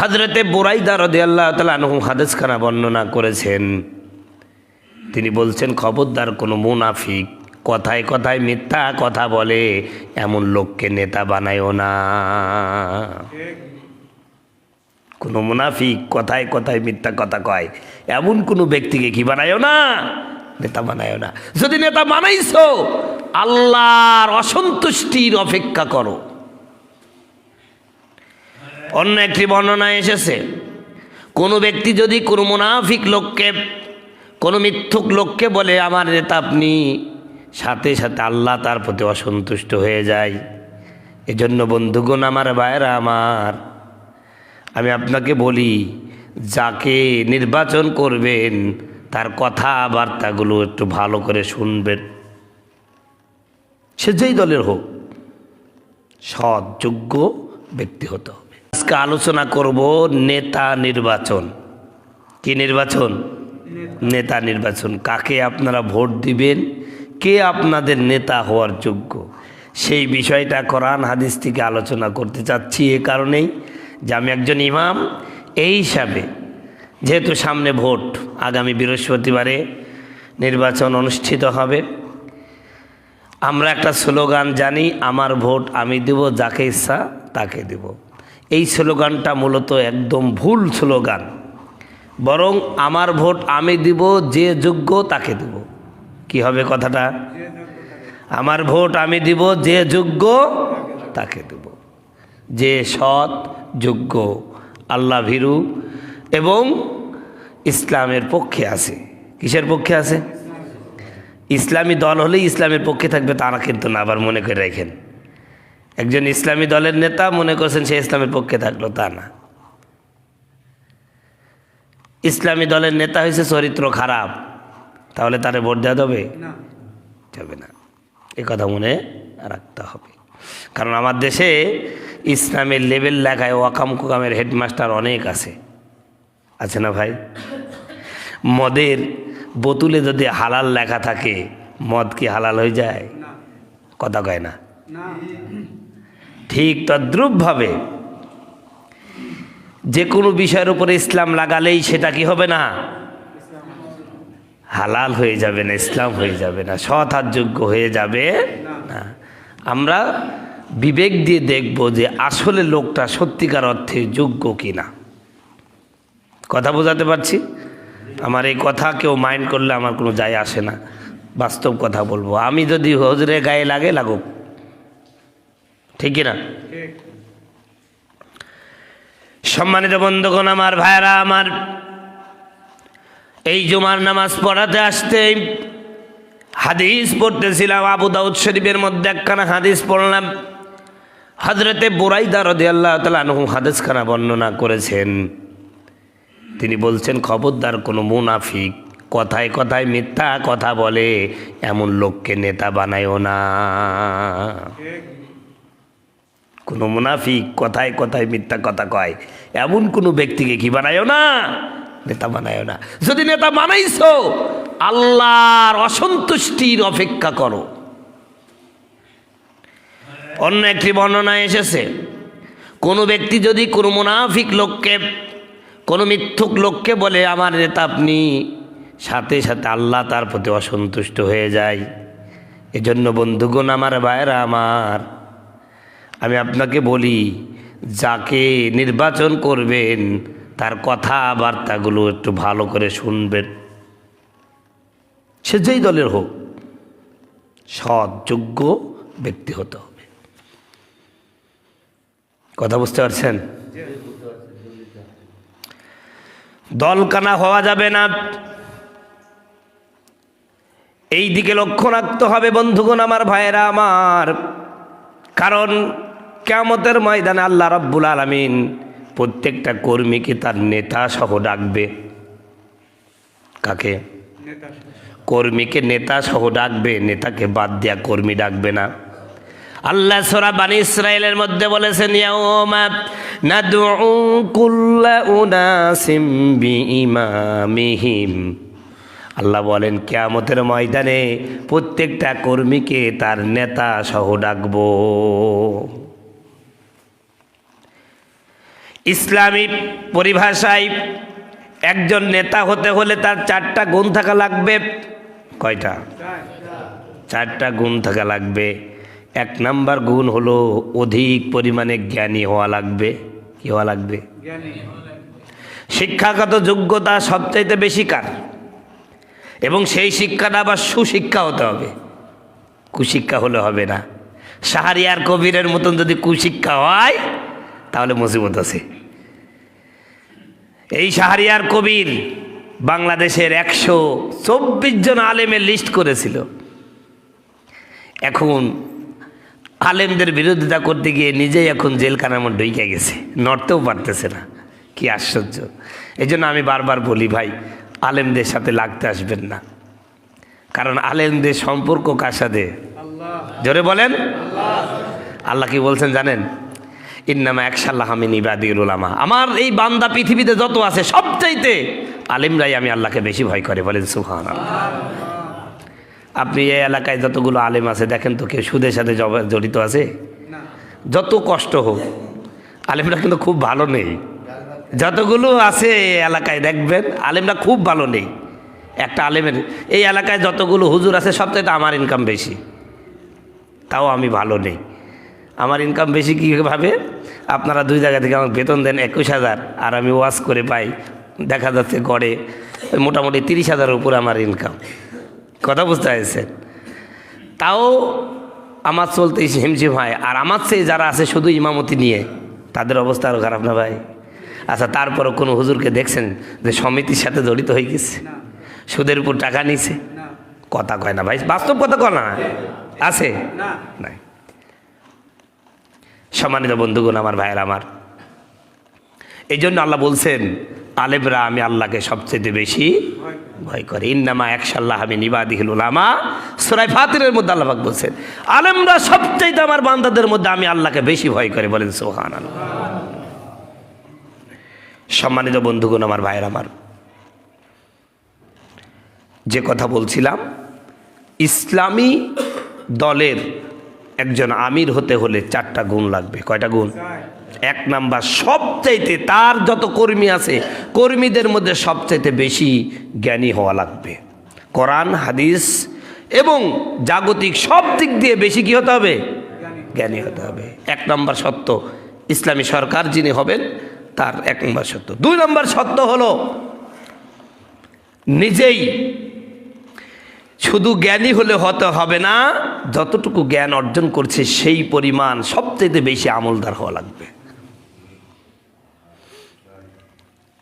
হজরতে বুরাইদা রদি আল্লাহ তালা আনহু হাদিস খানা বর্ণনা করেছেন। তিনি বলছেন, খবরদার কোনো মুনাফিক কথায় কথায় মিথ্যা কথা বলে, এমন লোককে নেতা বানায়ও না। কোনো মুনাফিক কথায় কথায় মিথ্যা কথা কয়, এমন কোনো ব্যক্তিকে কি বানায়ও না? নেতা বানায়ও না। যদি নেতা বানাইছো, আল্লাহর অসন্তুষ্টির অপেক্ষা করো। অন্য একটি বর্ণনায় এসেছে। কোনো ব্যক্তি যদি কোনো মুনাফিক লোককে, কোনো মিথ্যুক লোককে বলে, আমার নেতা আপনি সাথে সাথে আল্লাহ তার প্রতি অসন্তুষ্ট হয়ে যায় এজন্য বন্ধুগণ আমার, ভাইয়েরা আমার, আমি আপনাকে বলি, যাকে নির্বাচন করবেন, তার কথাবার্তাগুলো একটু ভালো করে শুনবেন। সে যেই দলের হোক সৎযোগ্য ব্যক্তি হতে আজকে আলোচনা করব নেতা নির্বাচন। কি নির্বাচন? নেতা নির্বাচন। কাকে আপনারা ভোট দিবেন? কে আপনাদের নেতা হওয়ার যোগ্য? সেই বিষয়টা কোরআন হাদিস থেকে আলোচনা করতে চাচ্ছি এ কারণেই যে আমি একজন ইমাম, এই হিসাবে যেহেতু সামনে ভোট, আগামী বৃহস্পতিবারে নির্বাচন অনুষ্ঠিত হবে। আমরা একটা স্লোগান জানি, আমার ভোট আমি দেব, যাকে ইচ্ছা তাকে দেব। এই স্লোগানটা মূলত একদম ভুল স্লোগান। বরং আমার ভোট আমি দিব, যে যোগ্য তাকে দেব। কি হবে কথাটা? আমার ভোট আমি দিব, যে যোগ্য তাকে দেব। যে সৎ, যোগ্য, আল্লাহ ভীরু এবং ইসলামের পক্ষে আছে। কিসের পক্ষে আছে? ইসলামী দল হলেই ইসলামের পক্ষে থাকবে তারা কিন্তু না, আবার মনে করে রাখেন। একজন ইসলামী দলের নেতা মনে করছেন সে ইসলামের পক্ষে থাকল তা না। ইসলামী দলের নেতা হয়েছে চরিত্র খারাপ। তাহলে তারে ভোট দেওয়া যাবে? যাবে না। এ কথা মনে রাখতে হবে। কারণ আমার দেশে ইসলামের লেভেল লেখায় ওয়াকাম কুকামের হেডমাস্টার অনেক আছে। আছে না ভাই? মদের বোতলে যদি হালাল লেখা থাকে মদ কি হালাল হয়ে যায়? কথা কয় না। ঠিক তদ্রুপভাবে। যে কোনো বিষয়ের উপরে ইসলাম লাগালেই সেটা কি হবে না? হালাল হয়ে যাবে না, ইসলাম হয়ে যাবে না, সৎ যোগ্য হয়ে যাবে না। আমরা বিবেক দিয়ে দেখব যে আসলে লোকটা সত্যিকার অর্থে যোগ্য কিনা। কথা বোঝাতে পারছি? আমার এই কথা কেউ মাইন্ড করলে আমার কোনো যায় আসে না। বাস্তব কথা বলব। আমি যদি হজরে গায়ে লাগে, লাগুক। ঠিক না সম্মানিত বন্ধুগণ, আমার ভাইরা আমার এই জুমার নামাজ পড়াতে আসতে হাদিস পড়তেছিলাম, আবু দাউদ শরীফের মধ্যে একখানা হাদিস পড়লাম। হজরতে বুরাইদা রদি আল্লাহ তালা হাদিসখানা বর্ণনা করেছেন। তিনি বলছেন, খবরদার কোনো মুনাফিক কথায় কথায় মিথ্যা কথা বলে, এমন লোককে নেতা বানায়ও না। কোনো মুনাফিক কথায় কথায় মিথ্যা কথা কয়। এমন কোনো ব্যক্তিকে কি বানায়ও না? নেতা বানায়ও না। যদি নেতা বানাইছো, আল্লাহর অসন্তুষ্টির অপেক্ষা করো। অন্য একটি বর্ণনায় এসেছে, কোনো ব্যক্তি যদি কোনো মুনাফিক লোককে, কোনো মিথ্যুক লোককে বলে, আমার নেতা আপনি, সাথে সাথে আল্লাহ তার প্রতি অসন্তুষ্ট হয়ে যায়। এজন্য বন্ধুগণ, আমার ভাইয়েরা, আমার আমি আপনাকে বলি, যাকে নির্বাচন করবেন, তার কথাবার্তাগুলো একটু ভালো করে শুনবেন। সে যেই দলের হোক, সৎ, যোগ্য ব্যক্তি হতে হবে। কথা বুঝতে পারছেন? দলকানা হওয়া যাবে না। এই দিকে লক্ষ্য রাখতে হবে বন্ধুগণ, আমার ভাইয়েরা, আমার। কারণ কেমতের ময়দানে আল্লাহ রব্বুল আলমিন প্রত্যেকটা কর্মীকে তার নেতা সহ ডাকবে। কাকে? কর্মীকে নেতা সহ ডাকবে, নেতাকে বাদ দেয়া কর্মী ডাকবে না। আল্লাহ সোরা বানী ইসরায়েলের মধ্যে বলেছেন আল্লাহ বলেন, কেয়ামতের ময়দানে প্রত্যেকটা কর্মীকে তার নেতা সহ ডাকবো। ইসলামী পরিভাষায় একজন নেতা হতে হলে তার চারটা গুণ থাকা লাগবে। কয়টা? চারটা গুণ থাকা লাগবে। এক নাম্বার গুণ হলো অধিক পরিমাণে জ্ঞানী হওয়া লাগবে। কি হওয়া লাগবে? শিক্ষাগত যোগ্যতা সবচাইতে বেশি কার? এবং সেই শিক্ষাটা আবার সুশিক্ষা হতে হবে। কুশিক্ষা হলে হবে না। সাহারিয়ার কবিরের মতন যদি কুশিক্ষা হয় তাহলে মুসিবত আছে। এই শাহরিয়ার কবির বাংলাদেশের একশো চব্বিশ জন আলেমের লিস্ট করেছিল। এখন আলেমদের বিরোধিতা করতে গিয়ে নিজেই এখন জেলখানার মধ্যে ঢুকে গেছে। নড়তেও পারতেছে না। কি আশ্চর্য। এই জন্য আমি বারবার বলি ভাই আলেমদের সাথে লাগতে আসবেন না। কারণ আলেমদের সম্পর্ক কার সাথে? জোরে বলেন। আল্লাহ কি বলছেন জানেন? ইন্নামা একশাল্লাহ আমি নিবাদিউল উলামা আমার এই বান্দা পৃথিবীতে যত আছে সবচাইতে আলিমরাই আমি আল্লাহকে বেশি ভয় করে বলেন সুহান আপনি এই এলাকায় যতগুলো আলেম আছে দেখেন তো কেউ সুদের সাথে জড়িত আছে? যত কষ্ট হোক আলেমরা কিন্তু খুব ভালো নেই। যতগুলো আছে এই এলাকায় দেখবেন আলেমরা খুব ভালো নেই। একটা আলেমের এই এলাকায় যতগুলো হুজুর আছে সবচাইতে আমার ইনকাম বেশি। তাও আমি ভালো নেই। আমার ইনকাম বেশি কীভাবে আপনারা দুই জায়গা থেকে আমাকে বেতন দেন একুশ হাজার আর আমি ওয়াশ করে পাই। দেখা যাচ্ছে গড়ে মোটামুটি তিরিশ হাজারের উপর আমার ইনকাম কথা বুঝতে পেরেছেন? তাও আমার চলতে হিমশিম হয়। আর আমার চেয়ে যারা আছে শুধু ইমামতি নিয়ে তাদের অবস্থা আরও খারাপ না ভাই? আচ্ছা তারপরও কোনো হুজুরকে দেখছেন যে সমিতির সাথে জড়িত হয়ে গেছে? সুদের উপর টাকা নিছে? কথা কয় না ভাই বাস্তব কথা কয় না? আছে। নাই। সম্মানিত বন্ধুগণ, আমার ভাইয়ের, আমার। এই জন্য আল্লাহ বলছেন আলেবরা আমি আল্লাহকে সবচেয়ে বেশি ভয় করে। ইন্নামা একশাল্লাহ আমি নিবাদিহিল উলামা। সুরাই ফাতিরের মধ্যে আল্লাহাক বলছেন, আলেমরা সবচাইতে আমার বান্দাদের মধ্যে আমি আল্লাহকে বেশি ভয় করে। বলেন সোহান আল্লাহ সম্মানিত বন্ধুগণ, আমার ভাইয়ের, আমার। যে কথা বলছিলাম, ইসলামী দলের একজন আমির হতে হলে চারটা গুণ লাগবে। কয়টা গুণ? এক নাম্বার, সবচাইতে তার যত কর্মী আছে, কর্মীদের মধ্যে সবচাইতে বেশি জ্ঞানী হওয়া লাগবে। কোরআন, হাদিস এবং জাগতিক সব দিক দিয়ে বেশি কি হতে হবে? জ্ঞানী হতে হবে। এক নম্বর সত্য, ইসলামী সরকার যিনি হবেন, তার এক নম্বর সত্য। দুই নম্বর সত্য হলো, নিজেই শুধু জ্ঞানী হলে হতে হবে না, যতটুকু জ্ঞান অর্জন করছে সেই পরিমাণ সবচেয়ে বেশি আমলদার হওয়া লাগবে।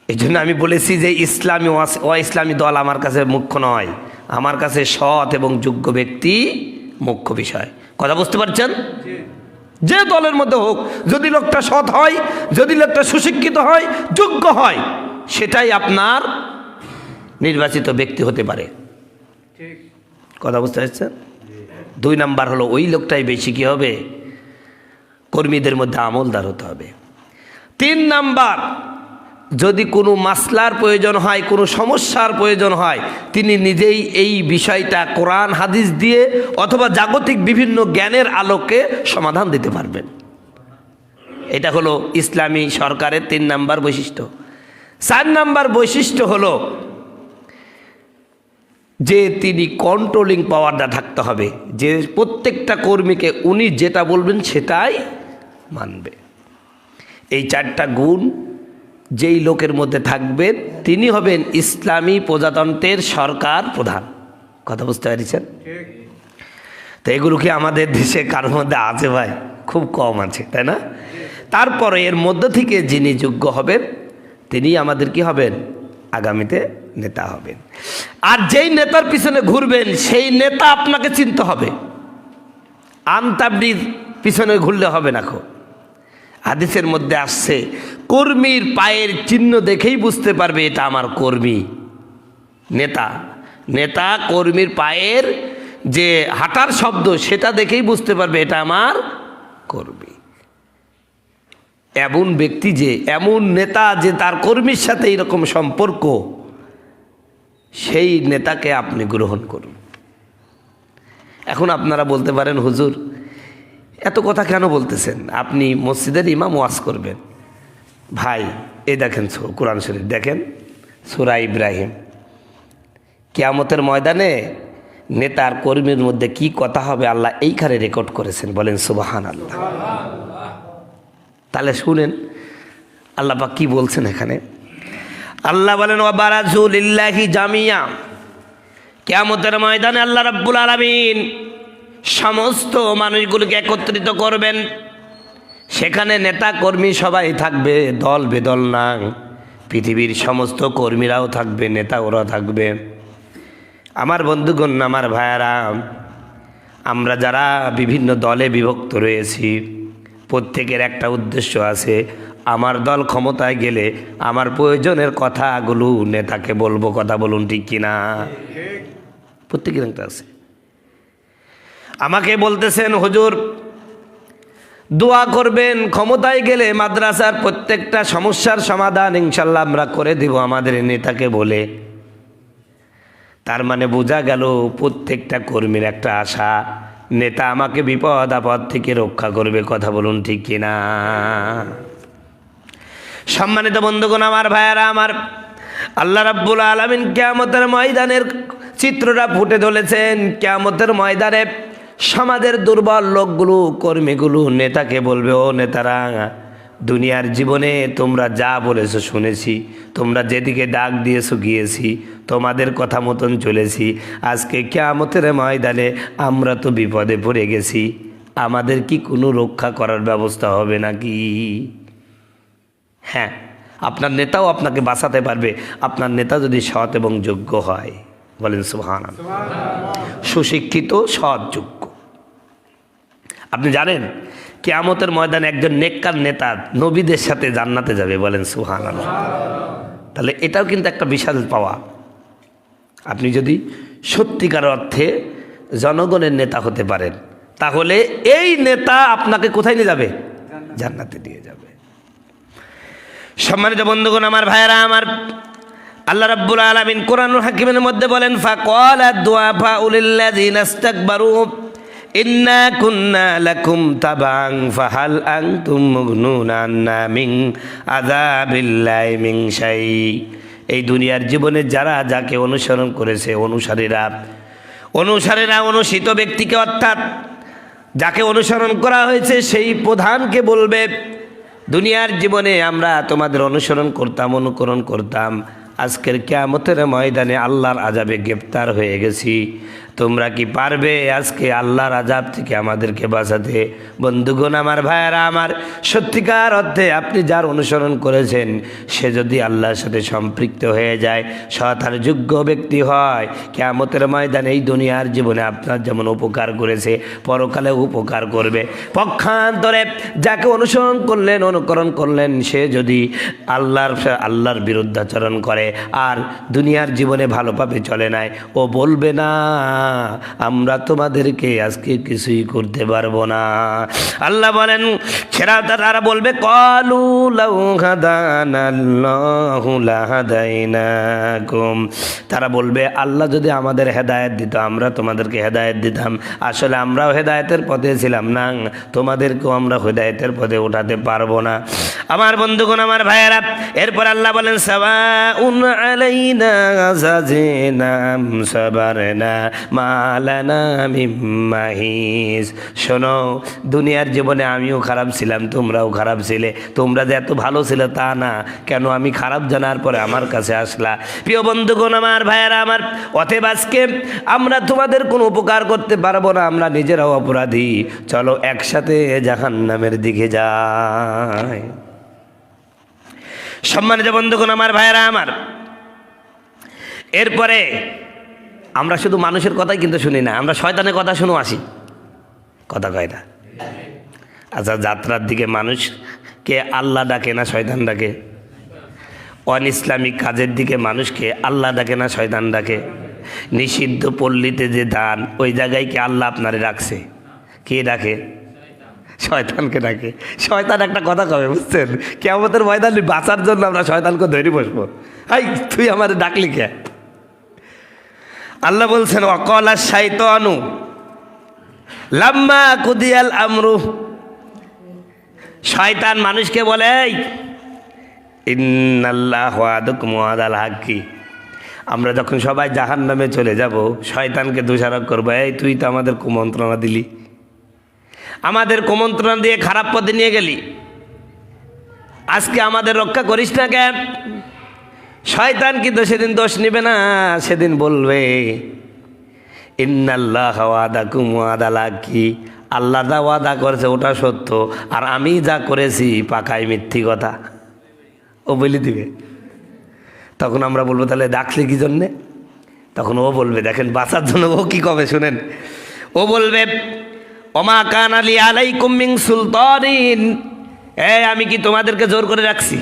এই জন্য আমি বলেছি যে ইসলামী ও ইসলামী দল আমার কাছে মুখ্য নয়, আমার কাছে সৎ এবং যোগ্য ব্যক্তি মুখ্য বিষয়। কথা বুঝতে পারছেন? যে দলের মধ্যে হোক, যদি লোকটা সৎ হয়, যদি লোকটা সুশিক্ষিত হয়, যোগ্য হয়, সেটাই আপনার নির্বাচিত ব্যক্তি হতে পারে। কথা বুঝতে পারছেন? দুই নাম্বার হলো, ওই লোকটাই বেশি কি হবে? কর্মীদের মধ্যে আমলদার হতে হবে। তিন নাম্বার, যদি কোনো মাসলার প্রয়োজন হয়, কোনো সমস্যার প্রয়োজন হয়, তিনি নিজেই এই বিষয়টা কোরআন, হাদিস দিয়ে অথবা জাগতিক বিভিন্ন জ্ঞানের আলোকে সমাধান দিতে পারবেন। এটা হলো ইসলামী সরকারের তিন নাম্বার বৈশিষ্ট্য। চার নাম্বার বৈশিষ্ট্য হলো যে তিনি কন্ট্রোলিং পাওয়ারটা থাকতে হবে, যে প্রত্যেকটা কর্মীকে উনি যেটা বলবেন সেটাই মানবে। এই চারটা গুণ যেই লোকের মধ্যে থাকবেন, তিনি হবেন ইসলামী প্রজাতন্ত্রের সরকার প্রধান। কথা বুঝতে পারছেন? তো এগুলো কি আমাদের দেশে কারোর মধ্যে আছে ভাই? খুব কম আছে, তাই না? তারপরে এর মধ্য থেকে যিনি যোগ্য হবেন, তিনি আমাদের কি হবেন? আগামীতে নেতা হবেন। আর যেই নেতার পিছনে ঘুরবেন, সেই নেতা আপনাকে চিনতে হবে। আনতাবড়ির পিছনে ঘুরলে হবে না খো। হাদিসের মধ্যে আসছে, কর্মীর পায়ের চিহ্ন দেখেই বুঝতে পারবে এটা আমার কর্মী, নেতা। নেতা কর্মীর পায়ের যে হাঁটার শব্দ, সেটা দেখেই বুঝতে পারবে এটা আমার কর্মী। এমন ব্যক্তি যে, এমন নেতা যে তার কর্মীর সাথে এরকম সম্পর্ক সেই নেতাকে আপনি গ্রহণ করুন। এখন আপনারা বলতে পারেন, হুজুর, এত কথা কেন বলতেছেন? আপনি মসজিদের ইমাম ওয়াজ করবেন। ভাই, এই দেখেন কোরআন শরীফ, দেখেন সুরা ইব্রাহিম। কেয়ামতের ময়দানে নেতার কর্মীর মধ্যে কি কথা হবে আল্লাহ এইখানে রেকর্ড করেছেন, বলেন সুবাহান আল্লাহ তাহলে শুনেন, আল্লাহ কি বলছেন এখানে? আল্লাহ বলেন ও জামিয়া। কেয়ামতের ময়দানে আল্লাহ রাব্বুল আলামিন সমস্ত মানুষগুলোকে একত্রিত করবেন। সেখানে নেতা কর্মী সবাই থাকবে, দল বেদল না পৃথিবীর সমস্ত কর্মীরাও থাকবে, নেতা ওরা থাকবে। আমার বন্ধুগণ, আমার ভাইয়ারা, আমরা যারা বিভিন্ন দলে বিভক্ত রয়েছি, প্রত্যেকের একটা উদ্দেশ্য আছে আমার দল ক্ষমতায় গেলে আমার প্রয়োজনের কথাগুলো নেতাকে বলব, কথা বলুন ঠিক কিনা? প্রত্যেকের একটা আছে। আমাকে বলতেছেন, হুজুর, দোয়া করবেন, ক্ষমতায় গেলে মাদ্রাসার প্রত্যেকটা সমস্যার সমাধান ইনশাল্লাহ আমরা করে দেব, আমাদের নেতাকে বলে। তার মানে বোঝা গেল প্রত্যেকটা কর্মীর একটা আশা, নেতা আমাকে বিপদ আপদ থেকে রক্ষা করবে, কথা বলুন ঠিক কিনা? সম্মানিত বন্ধুগণ, আমার ভাইয়ারা, আমার আল্লাহ রাব্বুল আলমিন কেয়ামতের ময়দানের চিত্রটা ফুটে ধরেছেন কেয়ামতের ময়দানে সমাজের দুর্বল লোকগুলো, কর্মীগুলো, নেতাকে বলবে, ও নেতারা, দুনিয়ার জীবনে তোমরা যা বলেছ শুনেছি, তোমরা যেদিকে ডাক দিয়েছ গিয়েছি, তোমাদের কথা মতন চলেছি। আজকে কেয়ামতের ময়দানে আমরা তো বিপদে পড়ে গেছি, আমাদের কি কোনো রক্ষা করার ব্যবস্থা হবে নাকি? হ্যাঁ আপনার নেতাও আপনাকে বাঁচাতে পারবে। আপনার নেতা যদি সৎ এবং যোগ্য হয় বলেন সুহান সুশিক্ষিত সৎ যোগ্য। আপনি জানেন কেয়ামতের ময়দানে একজন নেককার নেতা নবীদের সাথে জান্নাতে যাবে বলেন সুহান তাহলে এটাও কিন্তু একটা বিশাল পাওয়া। আপনি যদি সত্যিকার অর্থে জনগণের নেতা হতে পারেন তাহলে এই নেতা আপনাকে কোথায় নিয়ে যাবে? জান্নাতে নিয়ে যাবে। সম্মানিত বন্ধুগণ, আমার ভাইয়েরা, আমার আল্লাহ রাব্বুল আলামিন কোরআনুল হাকিমের মধ্যে বলেন, ফাকালা দুআফা উলিল্লাযিনা ইস্তাকবারু, ইন্না কুন্না লাকুম তাবাং ফাহাল আনতুম মুগনুনা আন্না মিন আযাবিল্লাহি মিন শাই। এই দুনিয়ার জীবনে যারা যাকে অনুসরণ করেছে, অনুসারীরা অনুসারীরা অনুসিত ব্যক্তিকে অর্থাৎ যাকে অনুসরণ করা হয়েছে, সেই প্রধানকে বলবে দুনিয়ার জীবনে আমরা তোমাদের অনুসরণ করতাম, অনুকরণ করতাম। আজকের কেয়ামতের ময়দানে আল্লাহর আজাবে গ্রেপ্তার হয়ে গেছি। তোমরা কি পারবে আজকে আল্লাহর আজাব থেকে আমাদেরকে বাঁচাতে? বন্ধুগণ, আমার ভাইয়েরা, আমার সত্যিকার অর্থে আপনি যার অনুসরণ করেছেন, সে যদি আল্লাহর সাথে সম্পৃক্ত হয়ে যায়, সৎ যোগ্য ব্যক্তি হয়, কেয়ামতের ময়দান এই দুনিয়ার জীবনে আপনার যেমন উপকার করেছে পরকালে উপকার করবে। পক্ষান্তরে যাকে অনুসরণ করলেন, অনুকরণ করলেন, সে যদি আল্লাহর আল্লাহর বিরুদ্ধাচরণ করে, আর দুনিয়ার জীবনে ভালোভাবে চলে নাই, ও বলবে না। আমরা তোমাদেরকে আজকে কিছুই করতে পারব না। আল্লাহ বলেন সেরা তারা বলবে, কলু লাহাদাইনাকুম। তারা বলবে, আল্লাহ যদি আমাদের হেদায়েত দিত, আমরা তোমাদেরকে হেদায়ত দিতাম। আসলে আমরাও হেদায়তের পথে ছিলাম, না তোমাদেরকেও আমরা হেদায়েতের পথে উঠাতে পারব না। আমার বন্ধুগণ, আমার ভাইয়েরা, এরপর আল্লাহ বলেন, সাওয়াউন আলাইনা জাজিনাম সাবারনা মালানা মিম মাহিস শোনো, দুনিয়ার জীবনে আমিও খারাপ ছিলাম, তোমরাও খারাপ ছিলে। তোমরা যে এত ভালো ছিল তা না। কেন আমি খারাপ জানার পরে আমার কাছে আসলা। প্রিয় বন্ধুগণ, আমার ভাইয়েরা, আমার অতএব আজকে আমরা তোমাদের কোনো উপকার করতে পারব না, আমরা নিজেরাও অপরাধী। চলো একসাথে জাহান নামের দিকে যাই। সম্মানিত বন্ধুগণ, আমার ভাইয়েরা, আমার। এরপরে আমরা শুধু মানুষের কথাই কিন্তু শুনি না, আমরা শয়তানের কথা শুনেও আসি। কথা কয় না। আচ্ছা যাত্রার দিকে মানুষকে আল্লাহ ডাকে না শয়তান ডাকে? অন ইসলামিক কাজের দিকে মানুষকে আল্লাহ ডাকে না শয়তান ডাকে? নিষিদ্ধ পল্লীতে যে দান, ওই জায়গায় কি আল্লাহ আপনারে রাখছে? কে ডাকে? শয়তানকে ডাকে। শয়তান একটা কথা কবে, বুঝছেন? কেমতের ময়দান বাঁচার জন্য আমরা শয়তানকে ধরে বসবো। হাই তুই আমাদের ডাকলি কে? আল্লাহ বলছেন অকল আর অকলা আনু লাম্মা কুদিয়াল আমরু। শয়তান মানুষকে বলে "এই, ইন্নাল্লাহ আদুকুম আদাল হাক্কি। আমরা যখন সবাই জাহান নামে চলে যাব শয়তানকে দোষারোপ করব এই তুই তো আমাদের কুমন্ত্রণা দিলি। আমাদের কুমন্ত্রণা দিয়ে খারাপ পথে নিয়ে গেলি। আজকে আমাদের রক্ষা করিস না কেন? শয়তান কিন্তু সেদিন দোষ নেবে না, সেদিন বলবে, ইন্নাল্লাহ ওয়াদা কুমুয়াদালা কি আল্লাহ যা ওয়াদা করেছে ওটা সত্য, আর আমি যা করেছি পাকাই মিথ্যি কথা। ও বলে দিবে। তখন আমরা বলব, তাহলে ডাকলে কি জন্যে? তখন ও বলবে, দেখেন, বাঁচার জন্য ও কি কবে, শুনেন। ও বলবে, ওমা কান আলী আলাই কুমিং সুলতানিন। এ, আমি কি তোমাদেরকে জোর করে রাখছি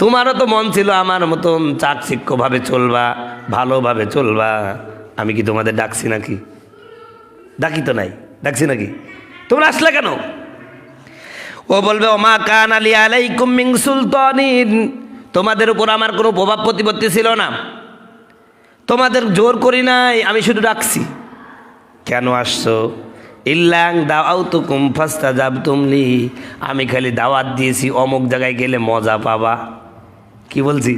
তোমারও তো মন ছিল আমার মতন চাকচিক্যভাবে চলবা, ভালোভাবে চলবা। আমি কি তোমাদের ডাকছি নাকি? ডাকি তো নাই, ডাকছি নাকি? তোমরা আসলে কেন? ও বলবে, ওমা কান আলী আলাই কুমিং সুলতানিন। তোমাদের উপর আমার কোনো প্রভাব প্রতিপত্তি ছিল না। তোমাদের জোর করি নাই, আমি শুধু ডাকছি। কেন আসছো? ইল্লাং দাওয়াও তো কুম ফাস্তা যাব তুমলি আমি খালি দাওয়াত দিয়েছি, অমুক জায়গায় গেলে মজা পাবা। কি বলছি?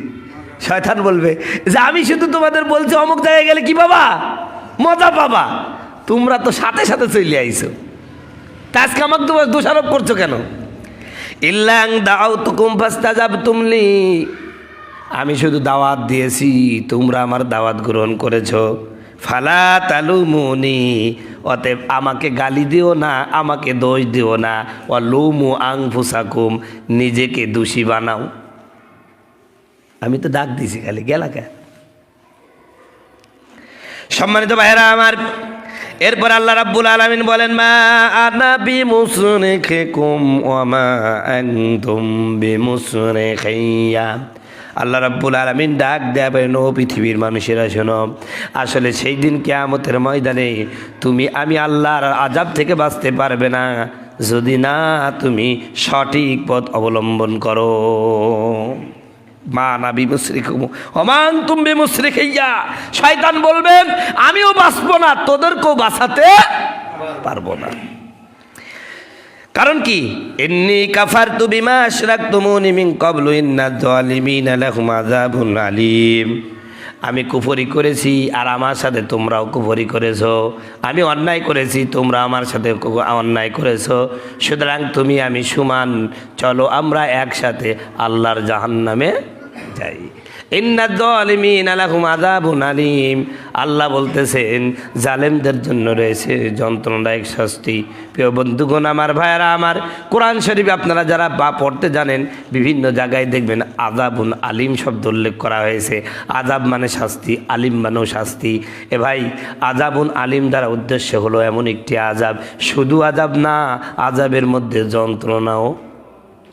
শয়তান বলবে, যে আমি শুধু তোমাদের বলছি অমুক জায়গায় গেলে কি বাবা মজা পাবা। তোমরা তো সাথে সাথে চলে আইছো। তা আজকে আমাকে তোমার দোষারোপ করছ কেন? ইল্লাং দাও তো কুম ফাস্তা যাব তুমলি আমি শুধু দাওয়াত দিয়েছি, তোমরা আমার দাওয়াত গ্রহণ করেছ। ফালা তালু মুনি অতএব আমাকে গালি দিও না, আমাকে দোষ দিও না। ও লুমু আং ফুসাকুম নিজেকে দোষী বানাও। আমি তো ডাক দিছি খালি, গেলা গেলাকা সম্মানিত ভাইরা আমার, এরপর আল্লাহ রাব্বুল আলামিন বলেন, মা আনা বি মুসরিখিকুম ওয়া মা আনতুম বি মুসরিখিয়া আল্লাহ রাব্বুল আলামিন ডাক দেবেন ও পৃথিবীর মানুষেরা শোনো, আসলে সেই দিন কেয়ামতের ময়দানে তুমি, আমি আল্লাহর আজাব থেকে বাঁচতে পারবে না। যদি না, তুমি সঠিক পথ অবলম্বন করো। মা না তুমি বলবেন, আমিও বাঁচবো না, তোদেরকেও বাঁচাতে পারব না। কারণ কি? এমনি কাফার তু কবলু ইন্না যালিমিন আলিম। আমি কুফরি করেছি, আর আমার সাথে তোমরাও কুফরি করেছ। আমি অন্যায় করেছি, তোমরা আমার সাথে অন্যায় করেছ। সুতরাং তুমি, আমি সমান। চলো আমরা একসাথে আল্লাহর জাহান্নামে আযাবুন আলিম। আল্লাহ বলতেছেন, জালেমদের জন্য রয়েছে যন্ত্রণাদায়ক শাস্তি। প্রিয় বন্ধুগণ, আমার ভাইয়ারা, আমার কোরআন শরীফ আপনারা যারা বা পড়তে জানেন, বিভিন্ন জায়গায় দেখবেন আজাবুন আলিম শব্দ উল্লেখ করা হয়েছে। আজাব মানে শাস্তি, আলিম মানেও শাস্তি। এ ভাই আজাবুন আলিম দ্বারা উদ্দেশ্য হলো এমন একটি আজাব শুধু আজাব না আজাবের মধ্যে যন্ত্রণাও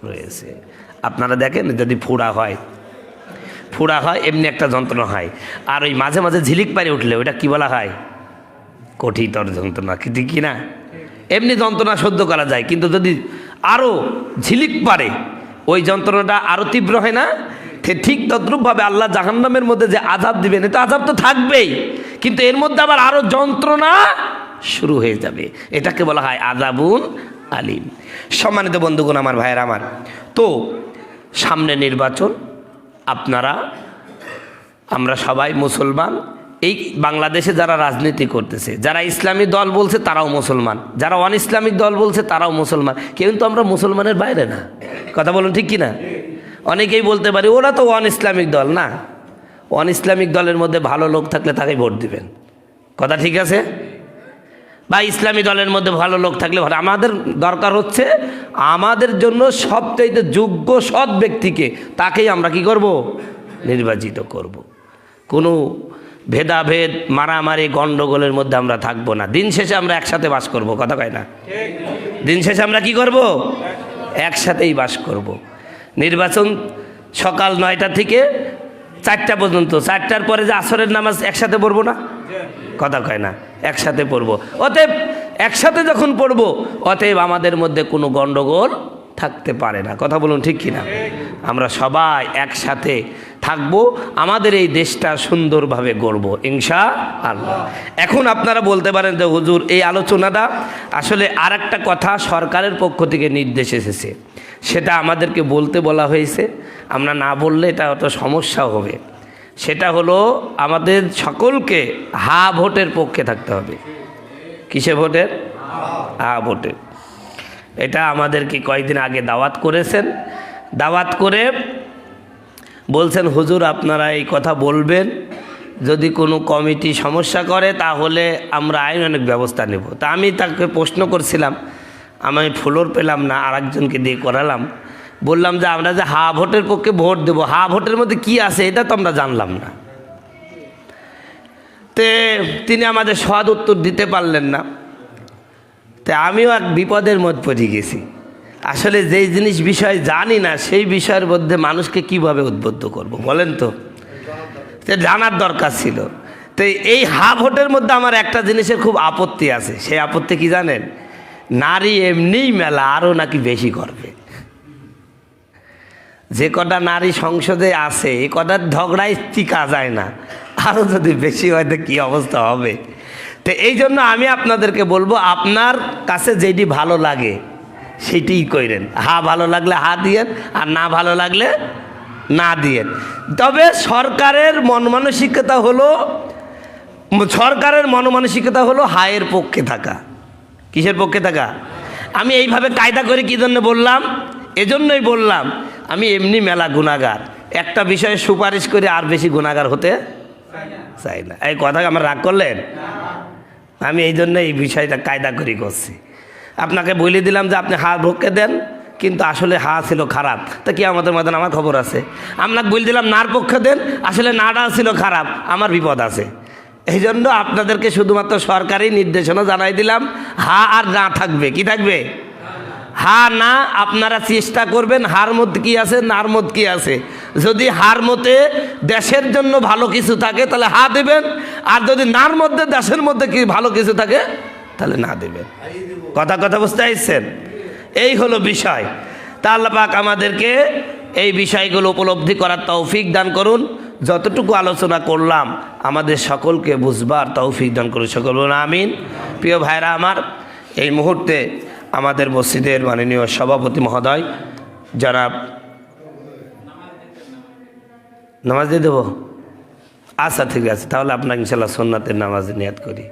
রয়েছে। আপনারা দেখেন যদি ফুড়া হয় ফুড়া হয়, এমনি একটা যন্ত্রণা হয়। আর ওই মাঝে মাঝে ঝিলিক পারে উঠলে, ওটা কি বলা হয়? কঠিতর যন্ত্রণা, কি কি না এমনি যন্ত্রণা সহ্য করা যায়, কিন্তু যদি আরও ঝিলিক পারে ওই যন্ত্রণাটা আরও তীব্র হয় না? ঠিক তদ্রূপভাবে আল্লাহ জাহান্নামের মধ্যে যে আজাব দিবেন এটা আজাব তো থাকবেই। কিন্তু এর মধ্যে আবার আরও যন্ত্রণা শুরু হয়ে যাবে। এটাকে বলা হয় আজাবুন আলিম। সম্মানিত বন্ধুগণ, আমার ভাইয়ের, আমার। তো সামনে নির্বাচন আপনারা, আমরা সবাই মুসলমান। এই বাংলাদেশে যারা রাজনীতি করতেছে, যারা ইসলামী দল বলছে তারাও মুসলমান। যারা অন ইসলামিক দল বলছে তারাও মুসলমান। কিন্তু আমরা মুসলমানের বাইরে না। কথা বলুন ঠিক কি না অনেকেই বলতে পারি, ওরা তো অন ইসলামিক দল না। অন ইসলামিক দলের মধ্যে ভালো লোক থাকলে তাকে ভোট দিবেন। কথা ঠিক আছে? বা ইসলামী দলের মধ্যে ভালো লোক থাকলে ভালো। আমাদের দরকার হচ্ছে আমাদের জন্য সবচাইতে যোগ্য সৎ ব্যক্তিকে, তাকেই আমরা কি করব? নির্বাচিত করব। কোনো ভেদাভেদ, মারামারি গণ্ডগোলের মধ্যে আমরা থাকব না। দিন শেষে আমরা একসাথে বাস করব, কথা কয় না? দিন শেষে আমরা কি করব? একসাথেই বাস করব। নির্বাচন সকাল নয়টা থেকে চারটা পর্যন্ত। চারটার পরে যে আসরের নামাজ একসাথে পড়ব না? কথা কয় না, একসাথে পড়ব। অতএব একসাথে যখন পড়ব, অতএব আমাদের মধ্যে কোনো গণ্ডগোল থাকতে পারে না। কথা বলুন ঠিক কিনা? আমরা সবাই একসাথে থাকব, আমাদের এই দেশটা সুন্দরভাবে গড়ব ইনশা আল্লাহ এখন আপনারা বলতে পারেন যে, হুজুর, এই আলোচনাটা আসলে আর একটা কথা সরকারের পক্ষ থেকে নির্দেশ এসেছে। সেটা আমাদেরকে বলতে বলা হয়েছে। আমরা না বললে এটা অত সমস্যা হবে। সেটা হলো আমাদের সকলকে হা ভোটের পক্ষে থাকতে হবে। কিসে ভোটের? হা ভোটের এটা আমাদেরকে কয়েকদিন আগে দাওয়াত করেছেন। দাওয়াত করে বলছেন, হুজুর, আপনারা এই কথা বলবেন। যদি কোনো কমিটি সমস্যা করে, তাহলে আমরা আইন অনেক ব্যবস্থা নেব। তা আমি তাকে প্রশ্ন করছিলাম। আমি ফ্লোর পেলাম না, আরেকজনকে দিয়ে করালাম। বললাম যে আমরা যে হা ভোটের পক্ষে ভোট দেবো, হা ভোটের মধ্যে কি আছে এটা তো আমরা জানলাম না। তে তিনি আমাদের সদ উত্তর দিতে পারলেন না। তে আমিও এক বিপদের মধ্যে পড়ে গেছি। আসলে যেই জিনিস বিষয় জানি না, সেই বিষয়ের মধ্যে মানুষকে কীভাবে উদ্বুদ্ধ করব বলেন তো জানার দরকার ছিল। তো এই হা ভোটের মধ্যে আমার একটা জিনিসের খুব আপত্তি আছে, সেই আপত্তি কি জানেন? নারী এমনিই মেলা আরও নাকি বেশি করবে। যে কটা নারী সংসদে আছে, এ কটার ঝগড়ায় টিকা যায় না। আরও যদি বেশি হয়, তো কী অবস্থা হবে? তো এই জন্য আমি আপনাদেরকে বলব, আপনার কাছে যেটি ভালো লাগে, সেটিই কইরেন হা ভালো লাগলে হা দিয়েন, আর না ভালো লাগলে না দিয়েন। তবে সরকারের মন মানসিকতা হলো, সরকারের মনমানসিকতা হলো হায়ের পক্ষে থাকা। কিসের পক্ষে থাকা? আমি এইভাবে কায়দা করে কী জন্য বললাম? এজন্যই বললাম আমি এমনি মেলা গুণাগার একটা বিষয়ে সুপারিশ করে আর বেশি গুণাগার হতে চাই না। এই কথা আমার রাগ করলেন? আমি এই জন্য এই বিষয়টা কায়দা করে করছি। আপনাকে বলে দিলাম যে আপনি হা ভোগকে দেন, কিন্তু আসলে হা ছিল খারাপ। তা কি আমাদের মতন আমার খবর আছে। আপনাকে বলে দিলাম নার পক্ষে দেন, আসলে নাটা ছিল খারাপ, আমার বিপদ আছে। এই জন্য আপনাদেরকে শুধুমাত্র সরকারি নির্দেশনা জানাই দিলাম, হা আর না থাকবে, কি থাকবে? হা না আপনারা চেষ্টা করবেন, হার মধ্যে কি আছে, নার মধ্যে কি আছে। যদি হার মতে দেশের জন্য ভালো কিছু থাকে, তাহলে হা দেবেন। আর যদি নার মধ্যে, দেশের মধ্যে কি ভালো কিছু থাকে, তাহলে না দেবেন। কথা কথা বুঝতে আসছেন এই হলো বিষয়। তা আমাদেরকে এই বিষয়গুলো উপলব্ধি করার তৌফিক দান করুন। যতটুকু আলোচনা করলাম, আমাদের সকলকে বুঝবার তৌফিক দান করুন। সকল আমিন। প্রিয় ভাইরা আমার, এই মুহূর্তে আমাদের মসজিদের মাননীয় সভাপতি মহোদয় যারা নামাজ দিয়ে দেবো? আচ্ছা ঠিক আছে, তাহলে আপনাকে ইনশাল্লাহ সোননাথের নামাজ নিয়াদ করি।